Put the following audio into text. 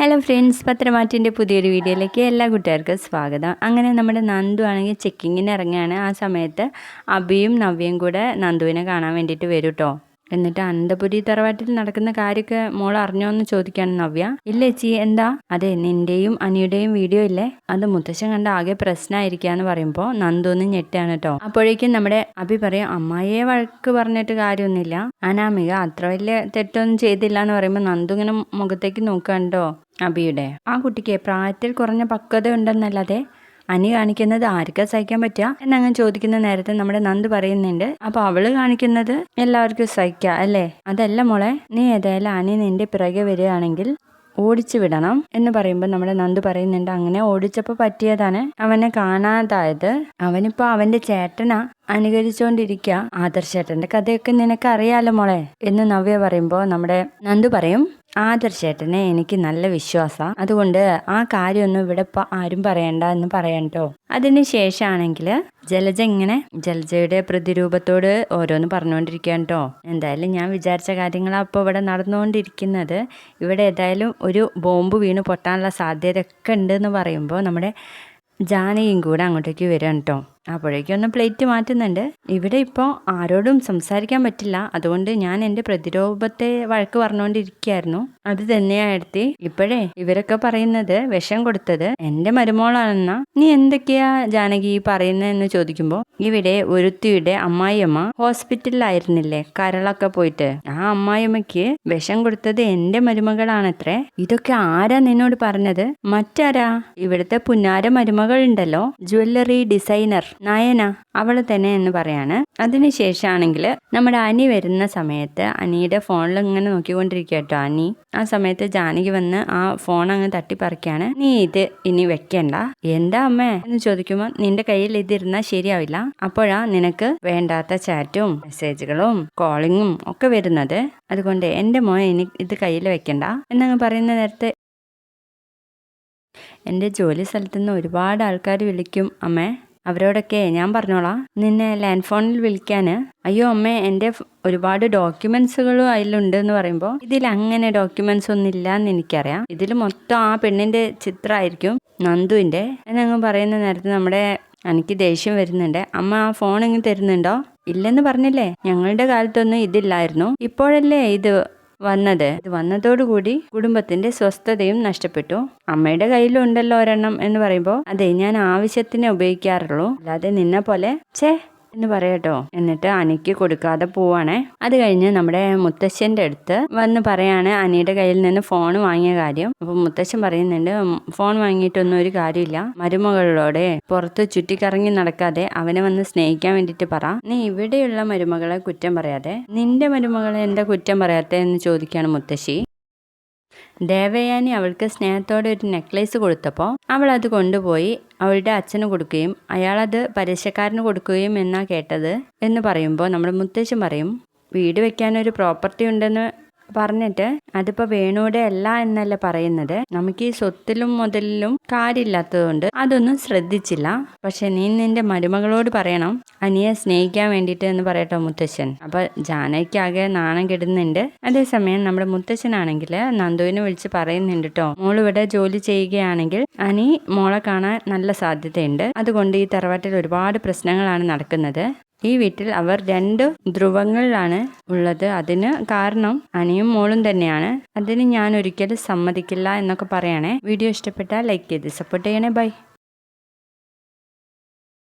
Hello friends പത്രമാറ്റിന്റെ പുതിയൊരു വീഡിയോയിലേക്ക് എല്ലാ കൂട്ടുകാർക്കും സ്വാഗതം. അങ്ങനെ നമ്മുടെ നന്ദു ആണെങ്കിൽ ചെക്കിങ്ങിന് ഇറങ്ങുകയാണ്. ആ സമയത്ത് അബിയും നവ്യയും കൂടെ നന്ദുവിനെ കാണാൻ വേണ്ടിയിട്ട് വരും കേട്ടോ എന്നിട്ട് അനന്തപുരി തറവാട്ടിൽ നടക്കുന്ന കാര്യമൊക്കെ മോൾ അറിഞ്ഞോ എന്ന് ചോദിക്കാണ് നവ്യ. ഇല്ല ചേച്ചി എന്താ? അതെ നിന്റെയും അനിയുടെയും വീഡിയോ ഇല്ലേ? അത് മുത്തശ്ശൻ കണ്ട ആകെ പ്രശ്നമായിരിക്കാന്ന് പറയുമ്പോൾ നന്ദുന്ന് ഞെട്ടാണ് കേട്ടോ അപ്പോഴേക്കും നമ്മുടെ അഭി പറയും അമ്മായിയെ വഴക്ക് പറഞ്ഞിട്ട് കാര്യമൊന്നുമില്ല. അനാമിക അത്ര വലിയ തെറ്റൊന്നും ചെയ്തില്ല എന്ന് പറയുമ്പോൾ നന്ദു ഇങ്ങനെ മുഖത്തേക്ക് നോക്കണ്ടോ അബിയുടെ ആ കുട്ടിക്ക് പ്രായത്തിൽ കുറഞ്ഞ പക്വത ഉണ്ടെന്നല്ലാതെ അനി കാണിക്കുന്നത് ആർക്കാ സഹിക്കാൻ പറ്റുക എന്നങ്ങനെ ചോദിക്കുന്ന നേരത്തെ നമ്മുടെ നന്ദ് പറയുന്നുണ്ട്. അപ്പൊ അവൾ കാണിക്കുന്നത് എല്ലാവർക്കും സഹിക്കാം അല്ലേ? അതല്ല മോളെ നീ ഏതായാലും അനി നിന്റെ പിറകെ വരികയാണെങ്കിൽ ഓടിച്ചു വിടണം എന്ന് പറയുമ്പോൾ നമ്മുടെ നന്ദ് പറയുന്നുണ്ട്. അങ്ങനെ ഓടിച്ചപ്പോൾ പറ്റിയതാണ്. അവനെ കാണാതായത് അവനിപ്പോൾ അവന്റെ ചേട്ടനാ. അനുകരിച്ചുകൊണ്ടിരിക്കുക ആദർശേട്ടന്റെ കഥയൊക്കെ നിനക്ക് അറിയാലോ മോളെ? എന്ന് നവ്യ പറയുമ്പോൾ നമ്മുടെ നന്ദു പറയും. ആദർശേട്ടനെ എനിക്ക് നല്ല വിശ്വാസ. അതുകൊണ്ട് ആ കാര്യമൊന്നും ഇവിടെ ഇപ്പൊ ആരും പറയണ്ട എന്ന് പറയണ്ടോ അതിന് ശേഷമാണെങ്കിൽ ജലജ ഇങ്ങനെ ജലജയുടെ പ്രതിരൂപത്തോട് ഓരോന്ന് പറഞ്ഞുകൊണ്ടിരിക്കുകയാണ് കേട്ടോ എന്തായാലും ഞാൻ വിചാരിച്ച കാര്യങ്ങളാണ് അപ്പോൾ ഇവിടെ നടന്നുകൊണ്ടിരിക്കുന്നത് ഇവിടെ ഏതായാലും ഒരു ബോംബ് വീണ് പൊട്ടാനുള്ള സാധ്യത ഒക്കെ ഉണ്ട് എന്ന് പറയുമ്പോൾ നമ്മുടെ ജാനയും കൂടെ അങ്ങോട്ടേക്ക് വരാം കേട്ടോ അപ്പോഴേക്കും ഒന്ന് പ്ലേറ്റ് മാറ്റുന്നുണ്ട്. ഇവിടെ ഇപ്പോൾ ആരോടും സംസാരിക്കാൻ പറ്റില്ല. അതുകൊണ്ട് ഞാൻ എന്റെ പ്രതിരോധത്തെ വഴക്ക് പറഞ്ഞുകൊണ്ടിരിക്കുകയായിരുന്നു. അത് തന്നെയായിരുത്തി ഇപ്പോഴേ ഇവരൊക്കെ പറയുന്നത് വിഷം കൊടുത്തത് എന്റെ മരുമോളാണെന്ന. നീ എന്തൊക്കെയാ ജാനകി പറയുന്നതെന്ന് ചോദിക്കുമ്പോൾ ഇവിടെ ഒരുത്തിയുടെ അമ്മായിയമ്മ ഹോസ്പിറ്റലിലായിരുന്നില്ലേ കരളൊക്കെ പോയിട്ട്. ആ അമ്മായിയമ്മയ്ക്ക് വിഷം കൊടുത്തത് എന്റെ മരുമകളാണത്രേ. ഇതൊക്കെ ആരാ നിന്നോട് പറഞ്ഞത്? മറ്റാരാ? ഇവിടുത്തെ പുന്നാര മരുമകൾ ഉണ്ടല്ലോ ജ്വല്ലറി ഡിസൈനർ. നയന അവൾ തന്നെ എന്ന് പറയാണ്. അതിനുശേഷമാണെങ്കിൽ നമ്മുടെ അനി വരുന്ന സമയത്ത് അനിയുടെ ഫോണിൽ ഇങ്ങനെ നോക്കിക്കൊണ്ടിരിക്കുക കേട്ടോ അനി. ആ സമയത്ത് ജാനകി വന്ന് ആ ഫോൺ അങ്ങ് തട്ടിപ്പറിക്കാണ്. നീ ഇത് ഇനി വെക്കണ്ട. എന്താ അമ്മേ? എന്ന് ചോദിക്കുമ്പോൾ നിന്റെ കയ്യിൽ ഇതിരുന്നാൽ ശരിയാവില്ല. അപ്പോഴാ നിനക്ക് വേണ്ടാത്ത ചാറ്റും മെസ്സേജുകളും കോളിങ്ങും ഒക്കെ വരുന്നത്. അതുകൊണ്ട് എന്റെ മോൻ ഇനി ഇത് കയ്യിൽ വെക്കണ്ട. എന്നങ്ങ് പറയുന്ന നേരത്തെ എന്റെ ജോലി സ്ഥലത്തുനിന്ന് ഒരുപാട് ആൾക്കാർ വിളിക്കും അമ്മേ. അവരോടൊക്കെ ഞാൻ പറഞ്ഞോളാം. നിന്നെ ലാൻഡ് ഫോണിൽ വിളിക്കാൻ അയ്യോ അമ്മേ എന്റെ ഒരുപാട് ഡോക്യുമെന്റ്സുകളും അതിലുണ്ട് എന്ന് പറയുമ്പോൾ ഇതിൽ അങ്ങനെ ഡോക്യുമെന്റ്സ് ഒന്നും ഇല്ല എന്ന് എനിക്കറിയാം. ഇതിൽ മൊത്തം ആ പെണ്ണിന്റെ ചിത്രമായിരിക്കും നന്ദുവിന്റെ. എന്നങ്ങ് പറയുന്ന നേരത്ത് നമ്മുടെ എനിക്ക് ദേഷ്യം വരുന്നുണ്ട്. അമ്മ ആ ഫോൺ ഇങ്ങ് തരുന്നുണ്ടോ? ഇല്ലെന്ന് പറഞ്ഞില്ലേ? ഞങ്ങളുടെ കാലത്തൊന്നും ഇതില്ലായിരുന്നു. ഇപ്പോഴല്ലേ ഇത് വന്നത്. വന്നതോടുകൂടി കുടുംബത്തിന്റെ സ്വസ്ഥതയും നഷ്ടപ്പെട്ടു. അമ്മയുടെ കയ്യിലുണ്ടല്ലോ ഒരെണ്ണം എന്ന് പറയുമ്പോൾ അതെ ഞാൻ ആവശ്യത്തിന് ഉപയോഗിക്കാറുള്ളൂ. അല്ലാതെ നിന്നെ പോലെ ഛേ എന്ന് പറയട്ടോ. എന്നിട്ട് അനിക്ക് കൊടുക്കാതെ പോവാണേ. അത് കഴിഞ്ഞ് നമ്മുടെ മുത്തശ്ശന്റെ അടുത്ത് വന്ന് പറയാണ് അനിയുടെ കയ്യിൽ നിന്ന് ഫോൺ വാങ്ങിയ കാര്യം. അപ്പൊ മുത്തശ്ശൻ പറയുന്നുണ്ട് ഫോൺ വാങ്ങിയിട്ടൊന്നും ഒരു കാര്യമില്ല. മരുമകളോടെ പുറത്ത് ചുറ്റിക്കറങ്ങി നടക്കാതെ അവനെ വന്ന് സ്നേഹിക്കാൻ വേണ്ടിയിട്ട് പറ. നീ ഇവിടെയുള്ള മരുമകളെ കുറ്റം പറയാതെ. നിന്റെ മരുമകളെ എന്താ കുറ്റം പറയാത്തെ എന്ന് ചോദിക്കാണ് മുത്തശ്ശി. ദേവയാനി അവൾക്ക് സ്നേഹത്തോടെ ഒരു നെക്ലേസ് കൊടുത്തപ്പോൾ അവൾ അത് കൊണ്ടുപോയി അവളുടെ അച്ഛന് കൊടുക്കുകയും അയാളത് പരസ്യക്കാരന് കൊടുക്കുകയും എന്നാ കേട്ടത് എന്ന് പറയുമ്പോൾ നമ്മുടെ മുത്തശ്ശൻ പറയും വീട് വെക്കാനൊരു പ്രോപ്പർട്ടി ഉണ്ടെന്ന് പറഞ്ഞിട്ട് അതിപ്പോ വേണൂടെ അല്ല എന്നല്ല പറയുന്നത്. നമുക്ക് ഈ സ്വത്തിലും മുതലിലും കാര്യമില്ലാത്തതുകൊണ്ട് അതൊന്നും ശ്രദ്ധിച്ചില്ല. പക്ഷെ നീ നിന്റെ മരുമകളോട് പറയണം അനിയെ സ്നേഹിക്കാൻ വേണ്ടിയിട്ട് എന്ന് പറയട്ടോ മുത്തശ്ശൻ. അപ്പൊ ജാനയ്ക്കാകെ നാണം കെടുന്നുണ്ട്. അതേസമയം നമ്മുടെ മുത്തശ്ശനാണെങ്കിൽ നന്ദുവിനെ വിളിച്ച് പറയുന്നുണ്ട് കേട്ടോ മോളിവിടെ ജോലി ചെയ്യുകയാണെങ്കിൽ അനി മോളെ കാണാൻ നല്ല സാധ്യതയുണ്ട്. അതുകൊണ്ട് ഈ തറവാട്ടിൽ ഒരുപാട് പ്രശ്നങ്ങളാണ് നടക്കുന്നത്. ഈ വീട്ടിൽ അവർ രണ്ട് ധ്രുവങ്ങളിലാണ് ഉള്ളത്. അതിന് കാരണം അനിയും മോളും തന്നെയാണ്. അതിന് ഞാൻ ഒരിക്കലും സമ്മതിക്കില്ല എന്നൊക്കെ പറയണേ. വീഡിയോ ഇഷ്ടപ്പെട്ടാൽ ലൈക്ക് ചെയ്ത് സപ്പോർട്ട് ചെയ്യണേ. ബൈ.